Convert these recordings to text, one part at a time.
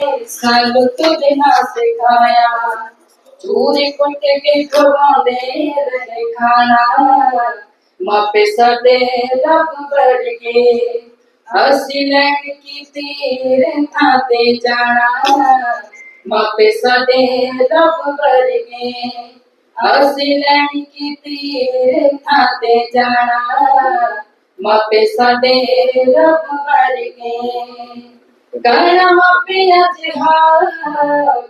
सालु तुझे ना सिखाया चूरी कुट के खवाने रहे खाना मापे सदे लब बढ़ के हसी लग की तीर थाते जाना मापे सदे लब बढ़ के, हसी लग की तीर थाते जाना मापे सदे लब बढ़ के करम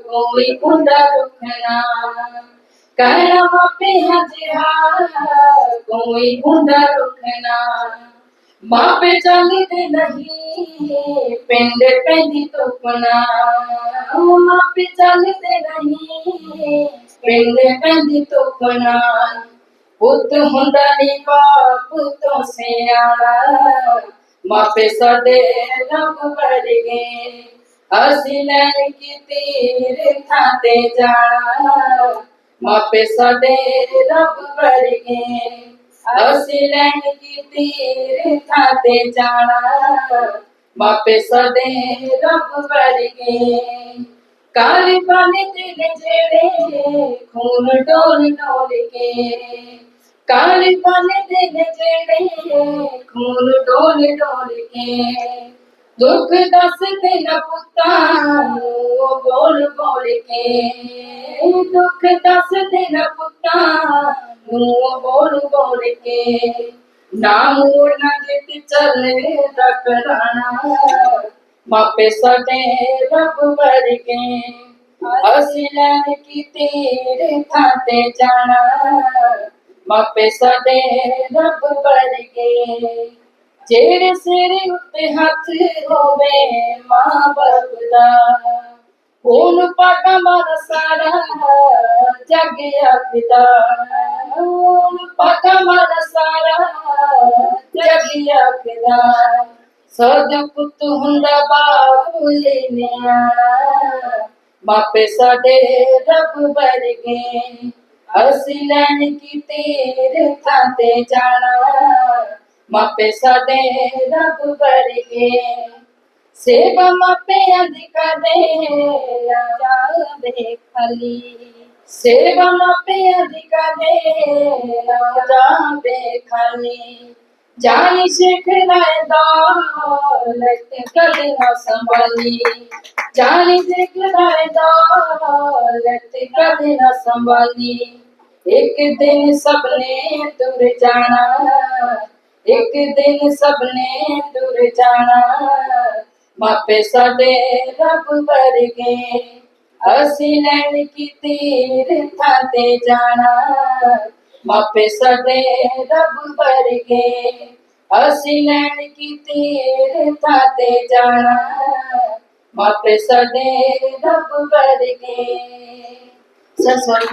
कोई खुदा रुखना करम कोई खुदा रुखना मापे चलते नहीं पिंड पेंदी तुकना मापे चलते नहीं पिंड पेंदी तुकना पुत हुंदा नी बाप तो सियाला मापे सदे लोग बढ़ गए हसीनन की तीर खाते जाना। मापे सदे लोग बढ़ गए हसीनन की तीर खाते जाना। मापे सदे लोग बढ़ गए काली पानी तेरे जेड़े, खून डोल डोल के। काले पानी देने जेने खून डोल डोल के। दुख दस दे न पुता बोल बोल के। दुख दस दे न पुता बोल बोल के। नाम ना जित चले रख मापे सदे रब भर के। असलन की तेरे थाते जाना ਮਾਪੇ ਸਾਡੇ ਰੱਬ ਵਰਗੇ ਅਸੀਂ ਜਿਹੜੇ ਸਿਰ ਉੱਤੇ ਹੱਥ ਹੋਵੇ ਮਾਂ ਬਾਪ ਦਾ ਉਹਨੂੰ ਪਾਗਾ ਮਾਰ ਸਾਰਾ ਜੱਗ ਆਖਦਾ। ਉਹਨੂੰ ਪਾਗਾ ਮਾਰ ਸਾਰਾ ਜੱਗ ਆਖਦਾ। ਸਦ ਪੁੱਤ ਹੁੰਦਾ ਬਾਪ ਲੈਨਿਆ। ਮਾਪੇ ਸਾਡੇ ਰੱਬ ਵਰਗੇ ਅਸੀਂ ਲੈਣ ਕੀ ਤੇਰੇ ਥਾਂ ਤੇ ਜਾਣਾ? ਮਾਪੇ ਸਾਡੇ ਰੱਬ ਵਰਗੇ। ਸੇਵਾ ਮਾਪਿਆਂ ਦੀ ਕਦੇ ਨਾ ਜਾਵੇ ਖਾਲੀ। ਸੇਵਾ ਮਾਪਿਆਂ ਦੀ ਕਦੇ ਨਾ ਜਾਵੇ ਖਾਲੀ। जाई शेख दौलत कल संभाली। जाई शेख दौलत कल संभाली। एक दिन सबने दूर जाना, एक दिन सबने दूर जाना। मापे साडे रब भर गए असी नैन की तीर था जाना। मापे सदे रब वर्गे असी नैन की तेरे ताते जाना। मापे सदे रब गे सस्वर